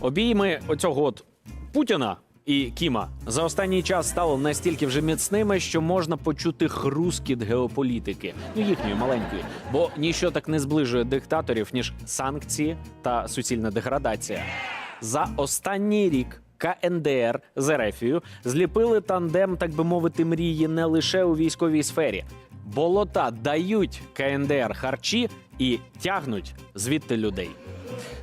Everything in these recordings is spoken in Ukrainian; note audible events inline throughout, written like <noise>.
Обійми оцього от Путіна і Кіма за останній час стали настільки вже міцними, що можна почути хрускіт геополітики, ну їхньої маленької, бо ніщо так не зближує диктаторів ніж санкції та суцільна деградація. За останній рік. КНДР з Ерефією зліпили тандем, так би мовити, мрії не лише у військовій сфері. Болота дають КНДР харчі і тягнуть звідти людей.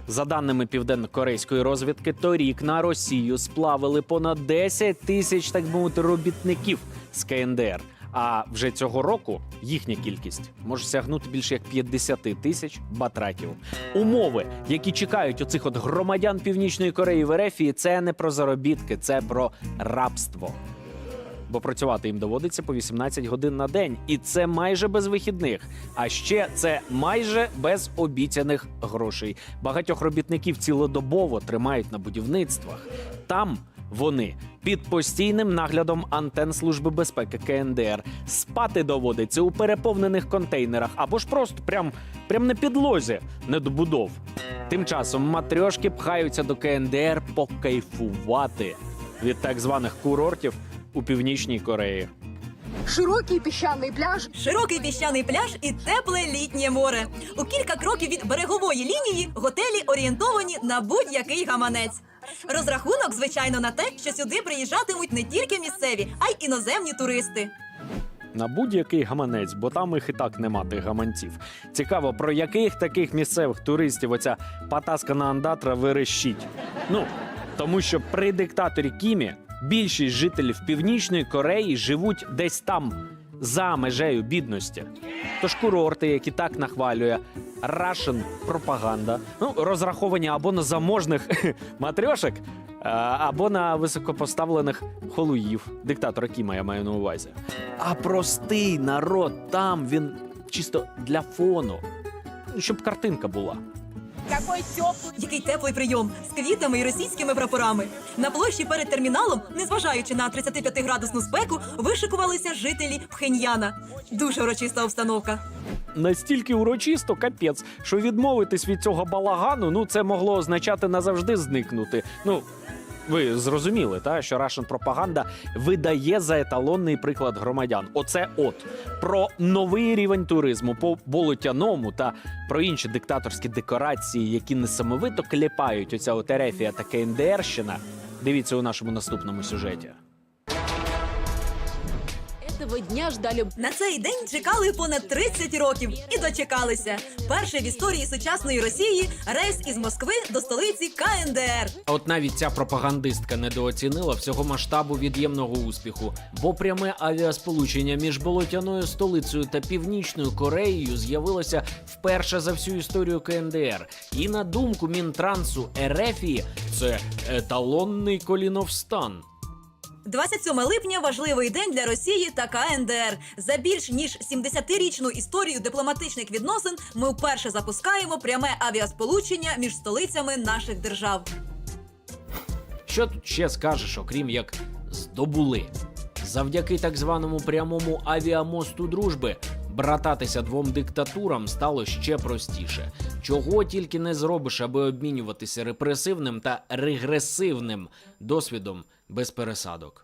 За даними південно-корейської розвідки, торік на Росію сплавили понад 10 тисяч, так би мовити, робітників з КНДР. А вже цього року їхня кількість може сягнути більше як 50 тисяч батраків. Умови, які чекають оцих от громадян Північної Кореї в Ерефії, це не про заробітки, це про рабство. Бо працювати їм доводиться по 18 годин на день, і це майже без вихідних. А ще це майже без обіцяних грошей. Багатьох робітників цілодобово тримають на будівництвах. Там вони під постійним наглядом антен Служби безпеки КНДР спати доводиться у переповнених контейнерах або ж просто прям, прям на підлозі недобудов. Тим часом матрьошки пхаються до КНДР покайфувати від так званих курортів у північній Кореї. Широкий піщаний пляж. Широкий піщаний пляж і тепле літнє море. У кілька кроків від берегової лінії готелі орієнтовані на будь-який гаманець. Розрахунок, звичайно, на те, що сюди приїжджатимуть не тільки місцеві, а й іноземні туристи. На будь-який гаманець, бо там їх і так нема тих гаманців. Цікаво, про яких таких місцевих туристів оця патаскана андатра верещить. Ну тому що при диктаторі Кімі більшість жителів Північної Кореї живуть десь там за межею бідності. Тож курорти, які так нахвалює Russian пропаганда, ну розраховані або на заможних <laughs> матрьошек, або на високопоставлених холуїв. Диктатора Кіма я маю на увазі. А простий народ там він чисто для фону, Ну, щоб картинка була. Какой теплый. Який теплий прийом з квітами і російськими прапорами. На площі перед терміналом, незважаючи на 35-градусну спеку, вишикувалися жителі Пхеньяна. Дуже урочиста обстановка. Настільки урочисто, капець, що відмовитись від цього балагану, ну це могло означати назавжди зникнути. Ну. Ви зрозуміли, та що Russian пропаганда видає за еталонний приклад громадян. Оце от про новий рівень туризму по болотяному та про інші диктаторські декорації, які несамовито кліпають оця от Ерефія та КНДРщина. Дивіться у нашому наступному сюжеті. Этого дня ждали На цей день чекали понад 30 років і дочекалися. Перший в історії сучасної Росії рейс із Москви до столиці КНДР. А от навіть ця пропагандистка недооцінила всього масштабу від'ємного успіху, бо пряме авіасполучення між болотяною столицею та північною Кореєю з'явилося вперше за всю історію КНДР. І на думку Мінтрансу Ерефії, це еталонний коліновстан. 27 липня важливий день для Росії та КНДР. За більш ніж 70-річну історію дипломатичних відносин ми вперше запускаємо пряме авіасполучення між столицями наших держав. Що тут ще скажеш, окрім як здобули? Завдяки так званому прямому авіамосту дружби брататися двом диктатурам стало ще простіше. Чого тільки не зробиш, аби обмінюватися репресивним та регресивним досвідом без пересадок.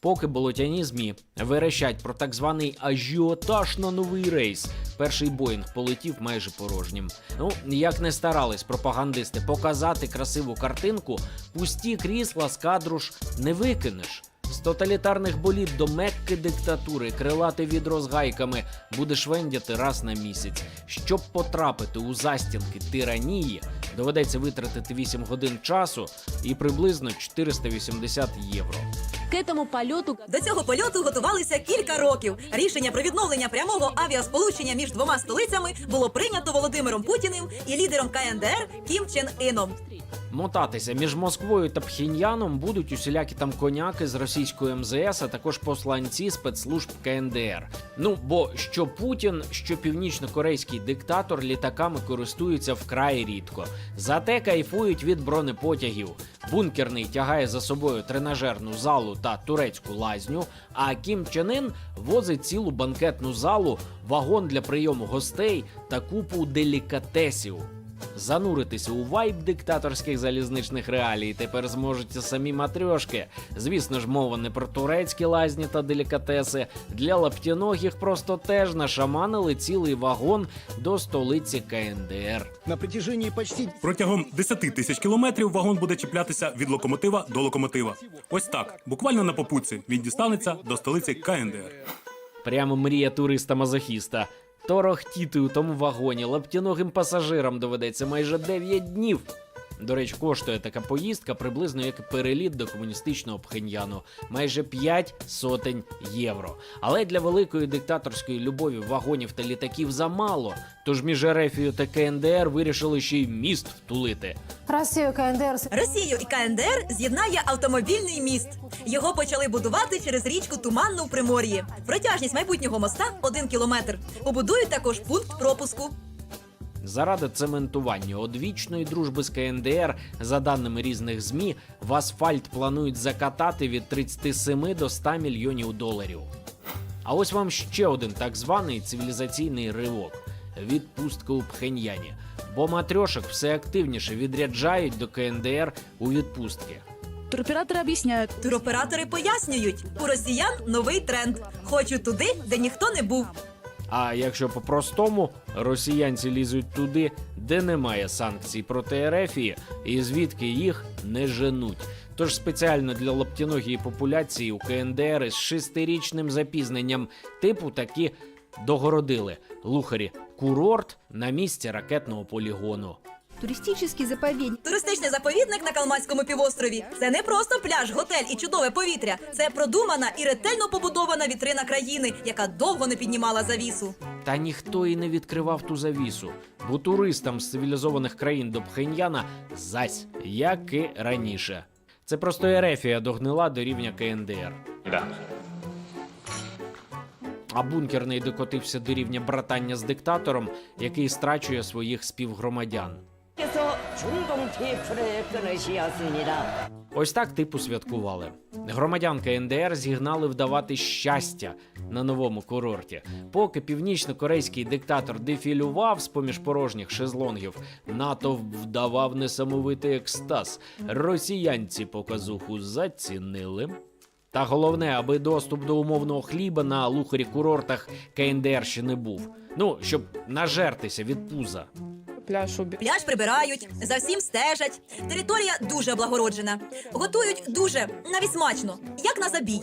Поки болотяні змі верещать про так званий ажіотаж на новий рейс, перший Боїнг полетів майже порожнім. Ну як не старались пропагандисти показати красиву картинку, пусті крісла з кадру ж не викинеш. З тоталітарних боліт до мекки диктатури крилати відро з гайками будеш вендяти раз на місяць. Щоб потрапити у застінки тиранії, доведеться витратити 8 годин часу і приблизно 480 євро. к этому польоту До цього польоту готувалися кілька років. Рішення про відновлення прямого авіасполучення між двома столицями було прийнято Володимиром Путіним і лідером КНДР Кім Чен Іном. Мотатися між Москвою та Пхеньяном будуть усілякі там коняки з російської МЗС, а також посланці спецслужб КНДР. Ну бо що Путін, що північно-корейський диктатор літаками користуються вкрай рідко. Зате кайфують від бронепотягів. Бункерний тягає за собою тренажерну залу та турецьку лазню. А Кім Чен Ін возить цілу банкетну залу, вагон для прийому гостей та купу делікатесів. Зануритися у вайб диктаторських залізничних реалій тепер зможуть і самі матрьошки. Звісно ж, мова не про турецькі лазні та делікатеси. Для лаптяногих просто теж нашаманили цілий вагон до столиці КНДР. На протяжении почти Протягом 10 тисяч кілометрів вагон буде чіплятися від локомотива до локомотива. Ось так, буквально на попутці він дістанеться до столиці КНДР. Прямо мрія туриста-мазохіста. Торохтіти у тому вагоні лаптяногим пасажирам доведеться майже 9 днів. До речі, коштує така поїздка приблизно як переліт до комуністичного Пхеньяну майже 5 сотень євро. Але для великої диктаторської любові вагонів та літаків замало. Тож між Ерефією та КНДР вирішили ще й міст втулити. Росію КНДР Росію і КНДР з'єднає автомобільний міст. Його почали будувати через річку Туманну у Примор'ї. Протяжність майбутнього моста один кілометр. Побудують також пункт пропуску. Заради цементування одвічної дружби з КНДР, за даними різних змі, в асфальт планують закатати від 37 до 100 мільйонів доларів. А ось вам ще один так званий цивілізаційний ривок відпустка у Пхеньяні. Бо матрьошок все активніше відряджають до КНДР у відпустки. Туроператоры объясняют, Туроператори пояснюють, у росіян новий тренд. Хочуть туди, де ніхто не був. А якщо по-простому, росіянці лізуть туди, де немає санкцій проти Ерефії, і звідки їх не женуть. Тож спеціально для лаптіногії популяції у КНДР із шестирічним запізненням типу такі догородили лухарі курорт на місці ракетного полігону. Туристический заповедник. Туристичний заповідник на Калмацькому півострові це не просто пляж, готель і чудове повітря. Це продумана і ретельно побудована вітрина країни, яка довго не піднімала завісу. Та ніхто і не відкривав ту завісу, бо туристам з цивілізованих країн до Пхеньяна зась, як і раніше. Це просто Ерефія догнила до рівня КНДР. А бункерний докотився до рівня братання з диктатором, який страчує своїх співгромадян. 께서 중동 테이프를 끊으시었습니다. Ось так типу святкували. Громадян КНДР зігнали вдавати щастя на новому курорті. Поки північно-корейський диктатор дефілював з поміж порожніх шезлонгів, НАТО вдавав несамовитий екстаз. Росіянці показуху зацінили. Та головне, аби доступ до умовного хліба на лухарі курортах КНДР ще не був. Ну, щоб нажертися від пуза. Пляж убит. Пляж прибирають, за всім стежать. Територія дуже облагороджена. Готують дуже навіть смачно, як на забій.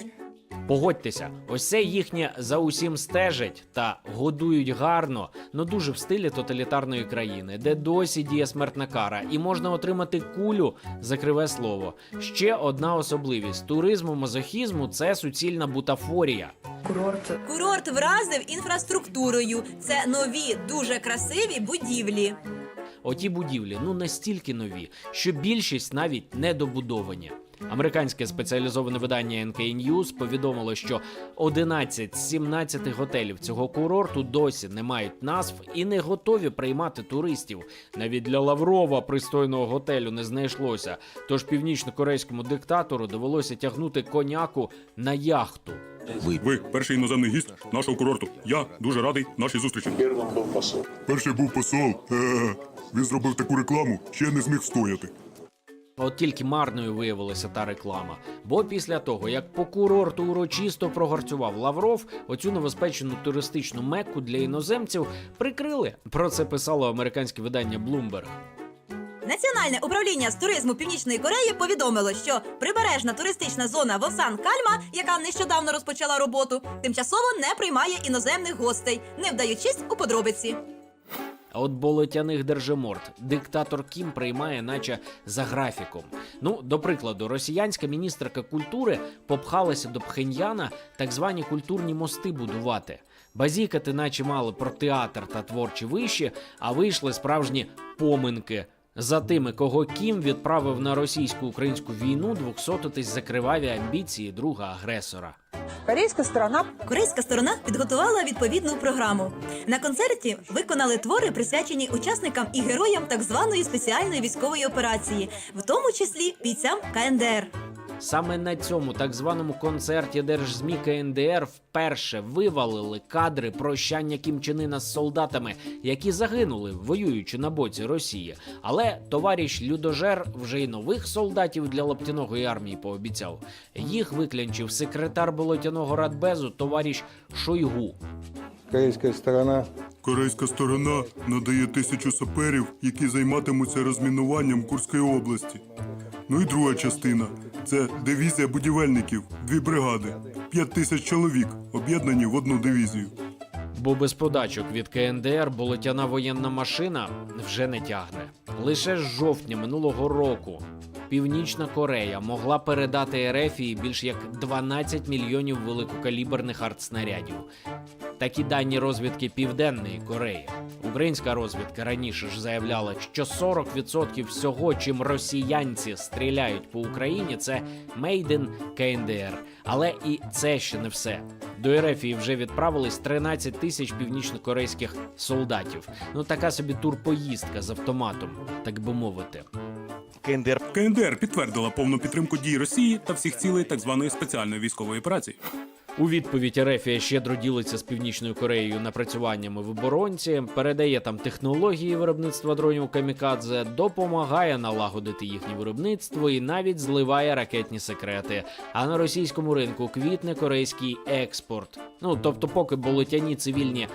Погодьтеся, ось це їхнє за усім стежать та годують гарно, ну дуже в стилі тоталітарної країни, де досі діє смертна кара, і можна отримати кулю за криве слово. Ще одна особливість туризму мазохізму це суцільна бутафорія. Курорт курорт вразив інфраструктурою. Це нові, дуже красиві будівлі. Оті будівлі ну настільки нові, що більшість навіть не добудовані. Американське спеціалізоване видання NK News повідомило, що 11 з 17 готелів цього курорту досі не мають назв і не готові приймати туристів. Навіть для Лаврова пристойного готелю не знайшлося. Тож північно-корейському диктатору довелося тягнути коняку на яхту. Ви перший іноземний гість нашого курорту. Я дуже радий нашій зустрічі. Перший був посол. Е-е-е. Він зробив таку рекламу, ще не зміг встояти. От тільки марною виявилася та реклама. Бо після того, як по курорту урочисто прогорцював Лавров, оцю новоспечену туристичну мекку для іноземців прикрили. Про це писало американське видання Bloomberg. Національне управління з туризму Північної Кореї повідомило, що прибережна туристична зона Восан Кальма, яка нещодавно розпочала роботу, тимчасово не приймає іноземних гостей, не вдаючись у подробиці. А от болотяних держиморд диктатор Кім приймає, наче за графіком. Ну, до прикладу, росіянська міністерка культури попхалася до Пхеньяна так звані культурні мости будувати. Базікати, наче мали про театр та творчі виші, а вийшли справжні поминки. За тими, кого Кім відправив на російсько-українську війну, двохсотитись за криваві амбіції друга агресора. Корейская сторона Корейська сторона підготувала відповідну програму. На концерті виконали твори, присвячені учасникам і героям так званої спеціальної військової операції, в тому числі бійцям КНДР. Саме на цьому так званому концерті Держзмі КНДР вперше вивалили кадри прощання Кім Чен Ына з солдатами, які загинули, воюючи на боці Росії. Але товариш Людожер вже й нових солдатів для лаптяної армії пообіцяв. Їх виклянчив секретар болотяного радбезу товариш Шойгу. Корейская сторона Корейська сторона надає тисячу саперів, які займатимуться розмінуванням Курської області. Ну і друга частина це дивізія будівельників, дві бригади, п'ять тисяч чоловік, об'єднані в одну дивізію. Бо без подачок від КНДР болотяна воєнна машина вже не тягне. Лише з жовтня минулого року Північна Корея могла передати Ерефії більш як 12 мільйонів великокаліберних артснарядів. Такі дані розвідки Південної Кореї. Українська розвідка раніше ж заявляла, що 40% всього, чим росіянці стріляють по Україні, це Made in КНДР. Але і це ще не все. До Ерефії вже відправились 13 тисяч північнокорейських солдатів. Ну така собі турпоїздка з автоматом, так би мовити. КНДР КНДР підтвердила повну підтримку дій Росії та всіх цілей так званої спеціальної військової операції. У відповідь Ерефія щедро ділиться з північною Кореєю напрацюваннями в оборонці, передає там технології виробництва дронів камікадзе, допомагає налагодити їхнє виробництво і навіть зливає ракетні секрети. А на російському ринку квітне корейський експорт. Ну тобто, поки болотяні цивільні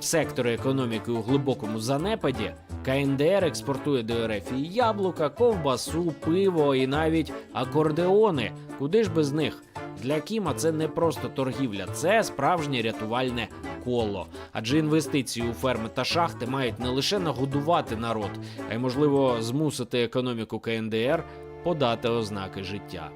сектори економіки у глибокому занепаді, КНДР експортує до РФ і яблука, ковбасу, пиво і навіть акордеони. Куди ж без них? Для Кіма це не просто торгівля, це справжнє рятувальне коло. Адже інвестиції у ферми та шахти мають не лише нагодувати народ, а й можливо змусити економіку КНДР подати ознаки життя.